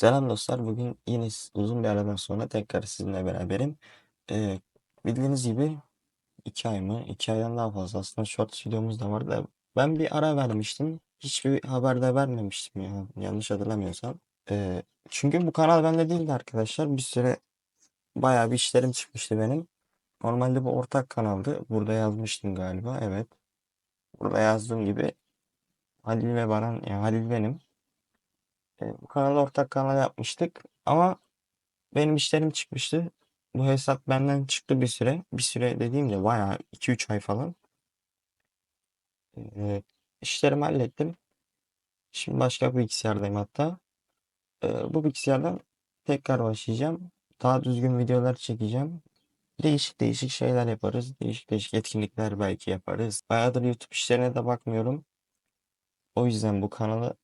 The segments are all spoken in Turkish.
Selam dostlar. Bugün yine uzun bir aradan sonra tekrar sizinle beraberim. Ee, bildiğiniz gibi iki ay mı? iki aydan daha fazla aslında short videomuz da vardı. Ben bir ara vermiştim. Hiçbir haber de vermemiştim ya. Yanlış hatırlamıyorsam. Ee, çünkü bu kanal bende değildi arkadaşlar. Bir süre bayağı bir işlerim çıkmıştı benim. Normalde bu ortak kanaldı. Burada yazmıştım galiba. Evet. Burada yazdığım gibi Halil ve Baran, yani Halil benim. Bu kanalı ortak kanal yapmıştık. Ama Benim işlerim çıkmıştı. Bu hesap benden çıktı bir süre. Bir süre dediğimde bayağı 2-3 ay falan. Ee, işlerimi hallettim. Şimdi başka bir bilgisayardayım hatta. Ee, bu bilgisayardan tekrar başlayacağım. Daha düzgün videolar çekeceğim. Değişik değişik şeyler yaparız. Değişik değişik etkinlikler belki yaparız. Bayağıdır YouTube işlerine de bakmıyorum. O yüzden bu kanalı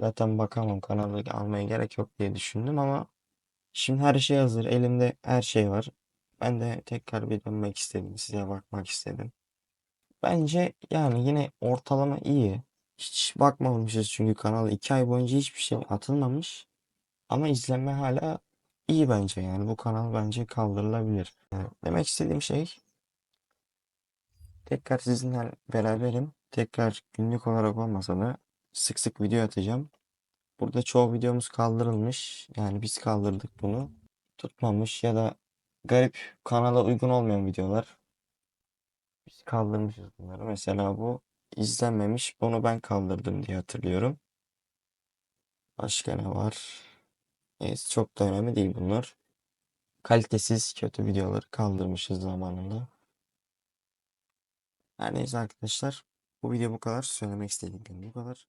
zaten bakamam. Kanalı almaya gerek yok diye düşündüm ama Şimdi her şey hazır. Elimde her şey var. Ben de tekrar bir dönmek istedim. Size bakmak istedim. Bence yani yine ortalama iyi. Hiç bakmamışız çünkü kanal 2 ay boyunca hiçbir şey atılmamış. Ama izlenme hala iyi bence yani. Bu kanal bence kaldırılabilir. Yani demek istediğim şey tekrar sizinle beraberim. Tekrar günlük olarak olmasa da sık sık video atacağım. Burada çoğu videomuz kaldırılmış. Yani biz kaldırdık bunu. Tutmamış ya da garip kanala uygun olmayan videolar. Biz kaldırmışız bunları. Mesela bu izlenmemiş. Bunu ben kaldırdım diye hatırlıyorum. Başka ne var? Neyse çok da önemli değil bunlar. Kalitesiz kötü videoları kaldırmışız zamanında. Her neyse arkadaşlar. Bu video bu kadar. Söylemek istediğim bu kadar.